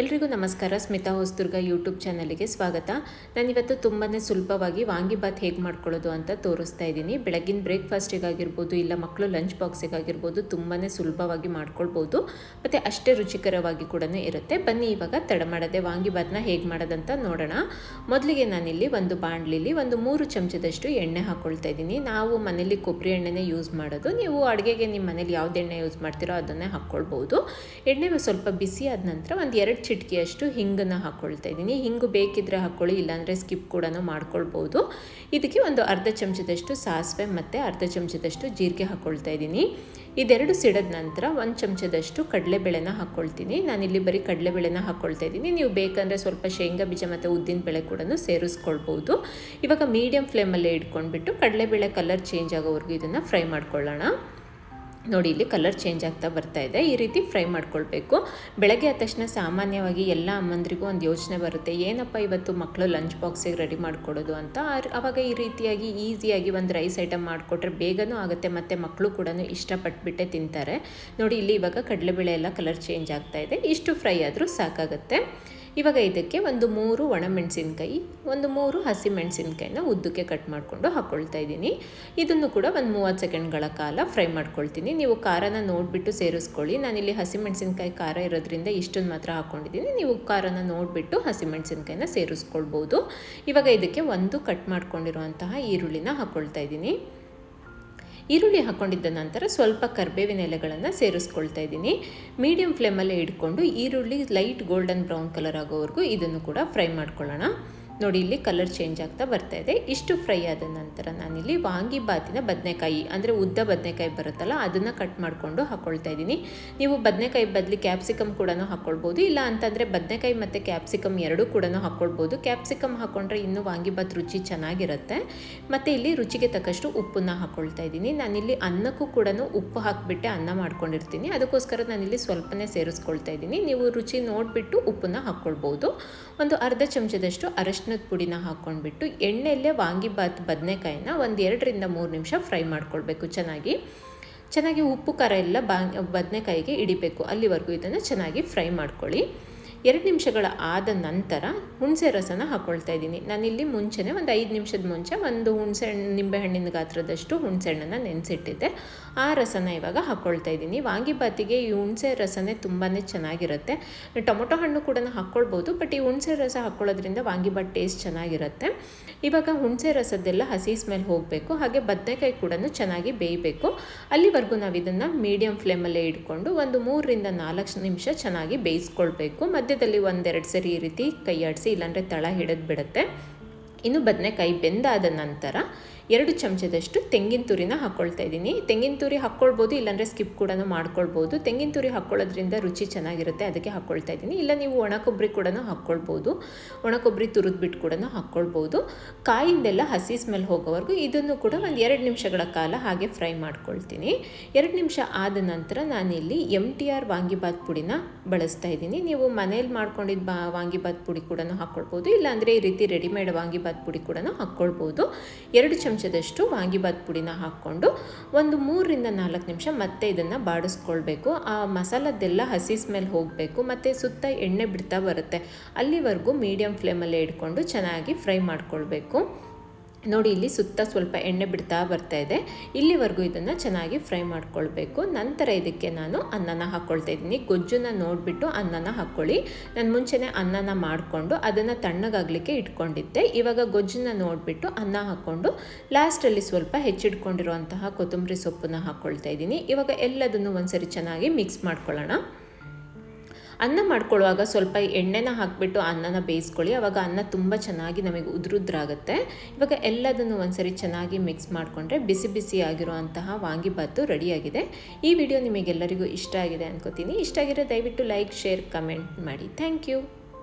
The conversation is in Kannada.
ಎಲ್ರಿಗೂ ನಮಸ್ಕಾರ. ಸ್ಮಿತಾ ಹೊಸದುರ್ಗ ಯೂಟ್ಯೂಬ್ ಚಾನಲಿಗೆ ಸ್ವಾಗತ. ನಾನಿವತ್ತು ತುಂಬಾ ಸುಲಭವಾಗಿ ವಾಂಗಿಬಾತ್ ಹೇಗೆ ಮಾಡ್ಕೊಳ್ಳೋದು ಅಂತ ತೋರಿಸ್ತಾ ಇದ್ದೀನಿ. ಬೆಳಗಿನ ಬ್ರೇಕ್ಫಾಸ್ಟಿಗಾಗಿರ್ಬೋದು ಇಲ್ಲ ಮಕ್ಕಳು ಲಂಚ್ ಬಾಕ್ಸಿಗಾಗಿರ್ಬೋದು ತುಂಬಾ ಸುಲಭವಾಗಿ ಮಾಡ್ಕೊಳ್ಬೋದು. ಮತ್ತು ಅಷ್ಟೇ ರುಚಿಕರವಾಗಿ ಕೂಡ ಇರುತ್ತೆ. ಬನ್ನಿ ಇವಾಗ ತಡ ಮಾಡದೆ ವಾಂಗಿಬಾತ್ನ ಹೇಗೆ ಮಾಡೋದಂತ ನೋಡೋಣ. ಮೊದಲಿಗೆ ನಾನಿಲ್ಲಿ ಒಂದು ಬಾಣಲಿಲಿ ಒಂದು ಮೂರು ಚಮಚದಷ್ಟು ಎಣ್ಣೆ ಹಾಕ್ಕೊಳ್ತಾ ಇದ್ದೀನಿ. ನಾವು ಮನೇಲಿ ಕೊಬ್ಬರಿ ಎಣ್ಣೆನೇ ಯೂಸ್ ಮಾಡೋದು. ನೀವು ಅಡುಗೆಗೆ ನಿಮ್ಮ ಮನೇಲಿ ಯಾವ್ದು ಎಣ್ಣೆ ಯೂಸ್ ಮಾಡ್ತೀರೋ ಅದನ್ನೇ ಹಾಕ್ಕೊಳ್ಬೋದು. ಎಣ್ಣೆ ಸ್ವಲ್ಪ ಬಿಸಿ ಆದ ನಂತರ ಒಂದು ಎರಡು ಚಿಟಿಕೆಯಷ್ಟು ಹಿಂಗನ್ನು ಹಾಕ್ಕೊಳ್ತಾ ಇದ್ದೀನಿ. ಹಿಂಗು ಬೇಕಿದ್ರೆ ಹಾಕ್ಕೊಳ್ಳಿ ಇಲ್ಲಾಂದರೆ ಸ್ಕಿಪ್ ಕೂಡ ಮಾಡ್ಕೊಳ್ಬೋದು. ಇದಕ್ಕೆ ಒಂದು ಅರ್ಧ ಚಮಚದಷ್ಟು ಸಾಸಿವೆ ಮತ್ತು ಅರ್ಧ ಚಮಚದಷ್ಟು ಜೀರಿಗೆ ಹಾಕ್ಕೊಳ್ತಾ ಇದ್ದೀನಿ. ಇದೆರಡು ಸಿಡದ ನಂತರ ಒಂದು ಚಮಚದಷ್ಟು ಕಡಲೆಬೇಳೆನ ಹಾಕ್ಕೊಳ್ತೀನಿ ನಾನಿಲ್ಲಿ ಬರೀ ಕಡಲೆಬೇಳೆನ ಹಾಕ್ಕೊಳ್ತಾ ಇದ್ದೀನಿ. ನೀವು ಬೇಕಂದರೆ ಸ್ವಲ್ಪ ಶೇಂಗಾ ಬೀಜ ಮತ್ತು ಉದ್ದಿನ ಬೇಳೆ ಕೂಡ ಸೇರಿಸ್ಕೊಳ್ಬೋದು. ಇವಾಗ ಮೀಡಿಯಮ್ ಫ್ಲೇಮಲ್ಲೇ ಇಟ್ಕೊಂಡ್ಬಿಟ್ಟು ಕಡಲೆಬೇಳೆ ಕಲರ್ ಚೇಂಜ್ ಆಗೋವರೆಗೂ ಇದನ್ನು ಫ್ರೈ ಮಾಡ್ಕೊಳ್ಳೋಣ. ನೋಡಿ, ಇಲ್ಲಿ ಕಲರ್ ಚೇಂಜ್ ಆಗ್ತಾ ಬರ್ತಾ ಇದೆ. ಈ ರೀತಿ ಫ್ರೈ ಮಾಡ್ಕೊಳ್ಬೇಕು. ಬೆಳಗ್ಗೆ ಆದ ತಕ್ಷಣ ಸಾಮಾನ್ಯವಾಗಿ ಎಲ್ಲ ಅಮ್ಮಂದ್ರಿಗೂ ಒಂದು ಯೋಚನೆ ಬರುತ್ತೆ, ಏನಪ್ಪ ಇವತ್ತು ಮಕ್ಕಳು ಲಂಚ್ ಬಾಕ್ಸಿಗೆ ರೆಡಿ ಮಾಡಿಕೊಡೋದು ಅಂತ. ಆವಾಗ ಈ ರೀತಿಯಾಗಿ ಈಸಿಯಾಗಿ ಒಂದು ರೈಸ್ ಐಟಮ್ ಮಾಡಿಕೊಟ್ರೆ ಬೇಗನೂ ಆಗುತ್ತೆ, ಮತ್ತು ಮಕ್ಕಳು ಕೂಡ ಇಷ್ಟಪಟ್ಬಿಟ್ಟೆ ತಿಂತಾರೆ. ನೋಡಿ, ಇಲ್ಲಿ ಇವಾಗ ಕಡಲೆಬೇಳೆ ಎಲ್ಲ ಕಲರ್ ಚೇಂಜ್ ಆಗ್ತಾ ಇದೆ. ಇಷ್ಟು ಫ್ರೈ ಆದರೂ ಸಾಕಾಗುತ್ತೆ. ಇವಾಗ ಇದಕ್ಕೆ ಒಂದು ಮೂರು ಒಣಮೆಣಸಿನ್ಕಾಯಿ, ಒಂದು ಮೂರು ಹಸಿ ಮೆಣಸಿನ್ಕಾಯಿನ ಉದ್ದಕ್ಕೆ ಕಟ್ ಮಾಡಿಕೊಂಡು ಹಾಕ್ಕೊಳ್ತಾ ಇದ್ದೀನಿ. ಇದನ್ನು ಕೂಡ ಒಂದು ಮೂವತ್ತು ಸೆಕೆಂಡ್ಗಳ ಕಾಲ ಫ್ರೈ ಮಾಡ್ಕೊಳ್ತೀನಿ. ನೀವು ಖಾರನ ನೋಡಿಬಿಟ್ಟು ಸೇರಿಸ್ಕೊಳ್ಳಿ. ನಾನಿಲ್ಲಿ ಹಸಿಮೆಣಸಿನ್ಕಾಯಿ ಖಾರ ಇರೋದ್ರಿಂದ ಇಷ್ಟೊಂದು ಮಾತ್ರ ಹಾಕ್ಕೊಂಡಿದ್ದೀನಿ ನೀವು ಖಾರನ ನೋಡಿಬಿಟ್ಟು ಹಸಿಮೆಣಸಿನ್ಕಾಯಿನ ಸೇರಿಸ್ಕೊಳ್ಬೋದು. ಇವಾಗ ಇದಕ್ಕೆ ಒಂದು ಕಟ್ ಮಾಡ್ಕೊಂಡಿರುವಂತಹ ಈರುಳ್ಳಿನ ಹಾಕ್ಕೊಳ್ತಾ ಇದ್ದೀನಿ. ಈರುಳ್ಳಿ ಹಾಕ್ಕೊಂಡಿದ್ದ ನಂತರ ಸ್ವಲ್ಪ ಕರ್ಬೇವಿನ ಎಲೆಗಳನ್ನು ಸೇರಿಸ್ಕೊಳ್ತಾ ಇದ್ದೀನಿ. ಮೀಡಿಯಂ ಫ್ಲೇಮಲ್ಲೇ ಇಟ್ಕೊಂಡು ಈರುಳ್ಳಿ ಲೈಟ್ ಗೋಲ್ಡನ್ ಬ್ರೌನ್ ಕಲರ್ ಆಗೋವರೆಗೂ ಇದನ್ನು ಕೂಡ ಫ್ರೈ ಮಾಡ್ಕೊಳ್ಳೋಣ. ನೋಡಿ, ಇಲ್ಲಿ ಕಲರ್ ಚೇಂಜ್ ಆಗ್ತಾ ಬರ್ತಾ ಇದೆ. ಇಷ್ಟು ಫ್ರೈ ಆದ ನಂತರ ನಾನಿಲ್ಲಿ ವಾಂಗಿಬಾತಿನ ಬದನೆಕಾಯಿ, ಅಂದರೆ ಉದ್ದ ಬದನೆಕಾಯಿ ಬರುತ್ತಲ್ಲ, ಅದನ್ನು ಕಟ್ ಮಾಡಿಕೊಂಡು ಹಾಕ್ಕೊಳ್ತಾ ಇದ್ದೀನಿ. ನೀವು ಬದನೆಕಾಯಿ ಬದಲಿ ಕ್ಯಾಪ್ಸಿಕಮ್ ಕೂಡ ಹಾಕ್ಕೊಳ್ಬೋದು ಇಲ್ಲ ಅಂತಂದರೆ ಬದನೆಕಾಯಿ ಮತ್ತು ಕ್ಯಾಪ್ಸಿಕಮ್ ಎರಡೂ ಕೂಡ ಹಾಕ್ಕೊಳ್ಬೋದು ಕ್ಯಾಪ್ಸಿಕಮ್ ಹಾಕ್ಕೊಂಡ್ರೆ ಇನ್ನೂ ವಾಂಗಿಬಾತ್ ರುಚಿ ಚೆನ್ನಾಗಿರುತ್ತೆ. ಮತ್ತು ಇಲ್ಲಿ ರುಚಿಗೆ ತಕ್ಕಷ್ಟು ಉಪ್ಪನ್ನ ಹಾಕ್ಕೊಳ್ತಾ ಇದ್ದೀನಿ. ನಾನಿಲ್ಲಿ ಅನ್ನಕ್ಕೂ ಕೂಡ ಉಪ್ಪು ಹಾಕಿಬಿಟ್ಟೆ ಅನ್ನ ಮಾಡ್ಕೊಂಡಿರ್ತೀನಿ. ಅದಕ್ಕೋಸ್ಕರ ನಾನಿಲ್ಲಿ ಸ್ವಲ್ಪನೇ ಸೇರಿಸ್ಕೊಳ್ತಾ ಇದ್ದೀನಿ. ನೀವು ರುಚಿ ನೋಡಿಬಿಟ್ಟು ಉಪ್ಪನ್ನ ಹಾಕ್ಕೊಳ್ಬೋದು ಒಂದು ಅರ್ಧ ಚಮಚದಷ್ಟು ಅರಶಿನ ಅರಿಶಿನದ ಪುಡಿನ ಹಾಕ್ಕೊಂಡ್ಬಿಟ್ಟು ಎಣ್ಣೆಯಲ್ಲೇ ವಾಂಗಿಬಾತ್ ಬದನೆಕಾಯಿನ ಒಂದು ಎರಡರಿಂದ ಮೂರು ನಿಮಿಷ ಫ್ರೈ ಮಾಡ್ಕೊಳ್ಬೇಕು ಚೆನ್ನಾಗಿ. ಚೆನ್ನಾಗಿ ಉಪ್ಪು ಖಾರ ಎಲ್ಲ ಬಾ, ಬದನೆಕಾಯಿಗೆ ಇಡಿಬೇಕು ಅಲ್ಲಿವರೆಗೂ ಇದನ್ನು ಚೆನ್ನಾಗಿ ಫ್ರೈ ಮಾಡ್ಕೊಳ್ಳಿ. ಎರಡು ನಿಮಿಷಗಳ ಆದ ನಂತರ ಹುಣಸೆ ರಸನ ಹಾಕ್ಕೊಳ್ತಾ ಇದ್ದೀನಿ. ನಾನಿಲ್ಲಿ ಮುಂಚೆನೇ ಒಂದು ಐದು ನಿಮಿಷದ ಮುಂಚೆ ಒಂದು ಹುಣಸೆ ಹಣ್ಣು ನಿಂಬೆಹಣ್ಣಿನ ಗಾತ್ರದಷ್ಟು ಹುಣಸೆ ಹಣ್ಣನ್ನು ನೆನೆಸಿಟ್ಟಿದ್ದೆ. ಆ ರಸನ ಇವಾಗ ಹಾಕ್ಕೊಳ್ತಾ ಇದ್ದೀನಿ. ವಾಂಗಿಬಾತಿಗೆ ಈ ಹುಣಸೆ ರಸನೇ ತುಂಬಾ ಚೆನ್ನಾಗಿರುತ್ತೆ. ಟೊಮೊಟೊ ಹಣ್ಣು ಕೂಡ ಹಾಕ್ಕೊಳ್ಬೋದು ಬಟ್ ಈ ಹುಣಸೆ ರಸ ಹಾಕ್ಕೊಳ್ಳೋದ್ರಿಂದ ವಾಂಗಿಬಾತ್ ಟೇಸ್ಟ್ ಚೆನ್ನಾಗಿರುತ್ತೆ. ಇವಾಗ ಹುಣಸೆ ರಸದ್ದೆಲ್ಲ ಹಸಿ ಸ್ಮೆಲ್ ಹೋಗಬೇಕು, ಹಾಗೆ ಬದನೆಕಾಯಿ ಕೂಡ ಚೆನ್ನಾಗಿ ಬೇಯಬೇಕು. ಅಲ್ಲಿವರೆಗೂ ನಾವು ಇದನ್ನು ಮೀಡಿಯಮ್ ಫ್ಲೇಮಲ್ಲೇ ಇಟ್ಕೊಂಡು ಒಂದು ಮೂರರಿಂದ ನಾಲ್ಕು ನಿಮಿಷ ಚೆನ್ನಾಗಿ ಬೇಯಿಸ್ಕೊಳ್ಬೇಕು. ಮಧ್ಯದಲ್ಲಿ ಒಂದೆರಡು ಸರಿ ಈ ರೀತಿ ಕೈ ಆಡಿಸಿ ಇಲ್ಲಾಂದರೆ ತಳ ಹಿಡಿದು ಬಿಡುತ್ತೆ ಇನ್ನು ಬದನೆಕಾಯಿ ಬೆಂದಾದ ನಂತರ ಎರಡು ಚಮಚದಷ್ಟು ತೆಂಗಿನ ತುರಿನ ಹಾಕ್ಕೊಳ್ತಾ ಇದ್ದೀನಿ. ತೆಂಗಿನ ತುರಿ ಹಾಕ್ಕೊಳ್ಬೋದು ಇಲ್ಲಾಂದರೆ ಸ್ಕಿಪ್ ಕೂಡ ಮಾಡ್ಕೊಳ್ಬೋದು. ತೆಂಗಿನ ತುರಿ ಹಾಕ್ಕೊಳ್ಳೋದ್ರಿಂದ ರುಚಿ ಚೆನ್ನಾಗಿರುತ್ತೆ, ಅದಕ್ಕೆ ಹಾಕ್ಕೊಳ್ತಾ ಇದ್ದೀನಿ. ಇಲ್ಲ ನೀವು ಒಣ ಕೊಬ್ಬರಿ ಕೂಡ ಹಾಕ್ಕೊಳ್ಬೋದು ಒಣ ಕೊಬ್ಬರಿ ತುರಿದ್ಬಿಟ್ಟು ಕೂಡ ಹಾಕ್ಕೊಳ್ಬೋದು ಕಾಯಿಂದೆಲ್ಲ ಹಸಿ ಸ್ಮೆಲ್ ಹೋಗೋವರೆಗೂ ಇದನ್ನು ಕೂಡ ಒಂದು ಎರಡು ನಿಮಿಷಗಳ ಕಾಲ ಹಾಗೆ ಫ್ರೈ ಮಾಡ್ಕೊಳ್ತೀನಿ. ಎರಡು ನಿಮಿಷ ಆದ ನಂತರ ನಾನಿಲ್ಲಿ ಎಂ ಟಿ ಆರ್ ವಾಂಗಿಬಾತ್ ಪುಡಿನ ಬಳಸ್ತಾ ಇದ್ದೀನಿ. ನೀವು ಮನೇಲಿ ಮಾಡ್ಕೊಂಡಿದ್ದ ಬಾ ವಾಂಗಿಬಾತ್ ಪುಡಿ ಕೂಡ ಹಾಕ್ಕೊಳ್ಬೋದು ಇಲ್ಲಾಂದರೆ ಈ ರೀತಿ ರೆಡಿಮೇಡ್ ವಾಂಗಿಬಾತ್ ಪುಡಿ ಕೂಡ ಹಾಕ್ಕೊಳ್ಬೋದು ಎರಡು ಚಮಚ ಚಮಚದಷ್ಟು ವಾಂಗಿಬಾತ್ ಪುಡಿನ ಹಾಕ್ಕೊಂಡು ಒಂದು ಮೂರರಿಂದ ನಾಲ್ಕು ನಿಮಿಷ ಮತ್ತೆ ಇದನ್ನು ಬಾಡಿಸ್ಕೊಳ್ಬೇಕು. ಆ ಮಸಾಲದ್ದೆಲ್ಲ ಹಸಿ ಸ್ಮೆಲ್ ಹೋಗಬೇಕು. ಮತ್ತು ಸುತ್ತ ಎಣ್ಣೆ ಬಿಡ್ತಾ ಬರುತ್ತೆ. ಅಲ್ಲಿವರೆಗೂ ಮೀಡಿಯಂ ಫ್ಲೇಮಲ್ಲೇ ಇಟ್ಕೊಂಡು ಚೆನ್ನಾಗಿ ಫ್ರೈ ಮಾಡ್ಕೊಳ್ಬೇಕು. ನೋಡಿ, ಇಲ್ಲಿ ಸುತ್ತ ಸ್ವಲ್ಪ ಎಣ್ಣೆ ಬಿಡ್ತಾ ಬರ್ತಾ ಇದೆ. ಇಲ್ಲಿವರೆಗೂ ಇದನ್ನು ಚೆನ್ನಾಗಿ ಫ್ರೈ ಮಾಡ್ಕೊಳ್ಬೇಕು. ನಂತರ ಇದಕ್ಕೆ ನಾನು ಅನ್ನನ ಹಾಕ್ಕೊಳ್ತಾ ಇದ್ದೀನಿ. ಗೊಜ್ಜನ್ನ ನೋಡಿಬಿಟ್ಟು ಅನ್ನನ ಹಾಕ್ಕೊಳ್ಳಿ ನಾನು ಮುಂಚೆನೇ ಅನ್ನನ ಮಾಡಿಕೊಂಡು ಅದನ್ನು ತಣ್ಣಗಾಗಲಿಕ್ಕೆ ಇಟ್ಕೊಂಡಿದ್ದೆ. ಇವಾಗ ಗೊಜ್ಜನ್ನ ನೋಡಿಬಿಟ್ಟು ಅನ್ನ ಹಾಕ್ಕೊಂಡು ಲಾಸ್ಟಲ್ಲಿ ಸ್ವಲ್ಪ ಹೆಚ್ಚಿಟ್ಕೊಂಡಿರುವಂತಹ ಕೊತ್ತಂಬರಿ ಸೊಪ್ಪನ್ನ ಹಾಕ್ಕೊಳ್ತಾ ಇದ್ದೀನಿ. ಇವಾಗ ಎಲ್ಲದನ್ನು ಒಂದ್ಸರಿ ಚೆನ್ನಾಗಿ ಮಿಕ್ಸ್ ಮಾಡ್ಕೊಳ್ಳೋಣ. ಅನ್ನ ಮಾಡ್ಕೊಳ್ಳುವಾಗ ಸ್ವಲ್ಪ ಎಣ್ಣೆನ ಹಾಕಿಬಿಟ್ಟು ಅನ್ನನ ಬೇಯಿಸ್ಕೊಳ್ಳಿ. ಆವಾಗ ಅನ್ನ ತುಂಬ ಚೆನ್ನಾಗಿ ನಮಗೆ ಉದುರುದ್ರಾಗುತ್ತೆ. ಇವಾಗ ಎಲ್ಲದನ್ನು ಒಂದ್ಸರಿ ಚೆನ್ನಾಗಿ ಮಿಕ್ಸ್ ಮಾಡಿಕೊಂಡ್ರೆ ಬಿಸಿ ಬಿಸಿ ಆಗಿರುವಂತಹ ವಾಂಗಿಬಾತು ರೆಡಿಯಾಗಿದೆ. ಈ ವಿಡಿಯೋ ನಿಮಗೆಲ್ಲರಿಗೂ ಇಷ್ಟ ಆಗಿದೆ ಅನ್ಕೋತೀನಿ. ಇಷ್ಟ ಆಗಿರೋ ದಯವಿಟ್ಟು ಲೈಕ್, ಶೇರ್, ಕಮೆಂಟ್ ಮಾಡಿ. Thank you.